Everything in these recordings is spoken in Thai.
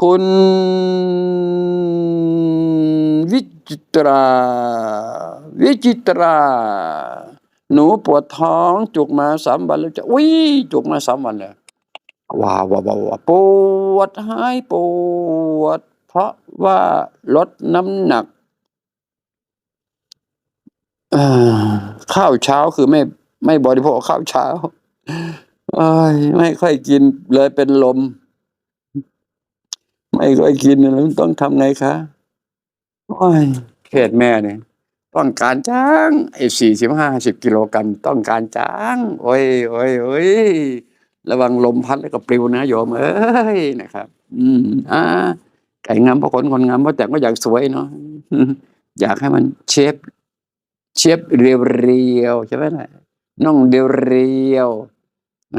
คุณวิจิตรา วิจิตรา หนูปวดท้องจุกมาสามวันแล้วจะอุ้ยจุกมาสามวันเลยว้าวว้าวว้าวว้าวปวดหายปวด เพราะว่าลดน้ำหนักเอ่อข้าวเช้าคือไม่ไม่บริโภคข้าวเช้าเอ้ยไม่ค่อยกินเลยเป็นลม ไม่ค่อยกินแล้วต้องทำไงคะโอ้ยเพศแม่เนี่ยต้องการจ้างไอ้สี่สิบห้าสิบกิโลกรัมต้องการจ้างโอ้ยโอ้ยโอ้ยระวังลมพัดแล้วก็ปลิวนะโยมเอ้ยนะครับ อืมอ่าไก่งามเพราะคนคนงามเพราะแต่งก็อยากสวยเนาะอยากให้มันเชฟเชฟเรียวเรียวๆใช่ไหมล่ะน่องเรียวเรียว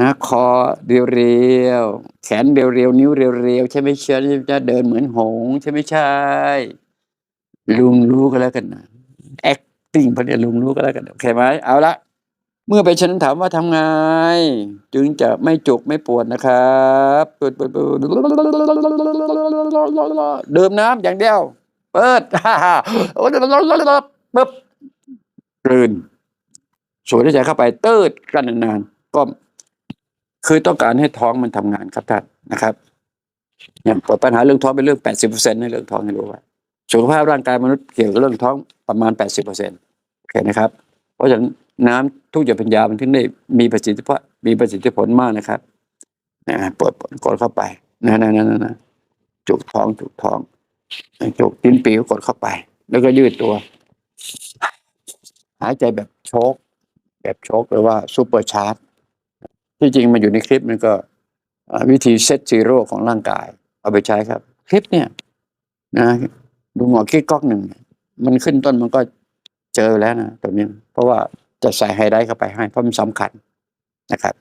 นะคอเรียวๆแขนเรียวๆนิ้วเรียวๆใช่ไหมเชียวจะเดินเหมือนหงใช่ไหมใช่ลุงรู้ก็แล้วกันนะ acting พอเนี่ยลุงรู้ก็แล้วกันโอเคไหมเอาละเมื่อไปฉันถามว่าทำไง จึงจะไม่จุกไม่ปวดนะครับเปิดเปิดเปิดดื่มน้ำอย่างเดียว เปิดฮ่าฮ่าปึ๊บกลืนสูดหายใจเข้าไปเติดกันนานๆก็ คือต้องการให้ท้องมันทำงานครับท่านนะครับเนี่ยปัญหาเรื่องท้องเป็นเรื่อง 80%ในเรื่องท้องให้รู้ไว้สุขภาพร่างกายมนุษย์เกี่ยวกับเรื่องท้องประมาณ 80%โอเคนะครับ เพราะฉะนั้นน้ำทุกอย่างเป็นยามันถึงได้มีประสิทธิภาพมีประสิทธิผลมากนะครับนะปวดปวดกดเข้าไปนะนะนะนะนะจุกท้องจุกท้องจุกติ้นปีกกดเข้าไป แล้วก็ยืดตัว หายใจแบบโชกแบบโชกหรือว่าซูเปอร์ชาร์จ ที่จริงมันอยู่ในคลิปมันก็วิธีเซตซีโร่ของร่างกาย เอาไปใช้ครับ คลิปเนี่ยนะดูหมอคิดก๊อกหนึ่งมันขึ้นต้นมันก็เจอแล้วนะตัวนี้ เพราะว่าจะใส่ไฮไลท์เข้าไปให้เพราะมันสำคัญนะครับ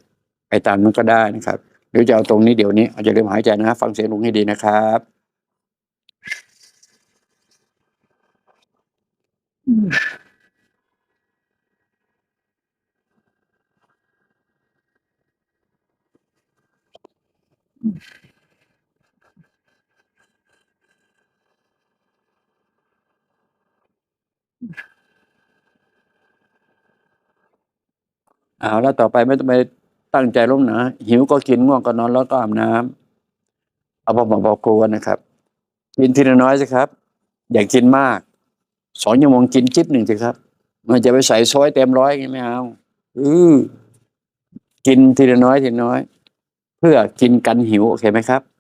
ไปตามนั้นก็ได้นะครับหรือจะเอาตรงนี้เดี๋ยวนี้อาจจะเริ่มหายใจนะ ฟังเสียงลุงให้ดีนะครับ เอาแล้วต่อไปไม่ต้องไปตั้งใจล้มหนาหิวก็กินง่วงก็นอนแล้วก็อาบน้ำเอาพอบอกกลัวนะครับ กินทีละน้อยสิครับ อย่ากินมากสองชั่วโมงกินจิ๊บหนึ่งสิครับ มันจะไปใส่ซอยเต็มร้อยย่างไม่เอาอือกินทีละน้อยทีละน้อย เพื่อกินกันหิวโอเคไหมครับ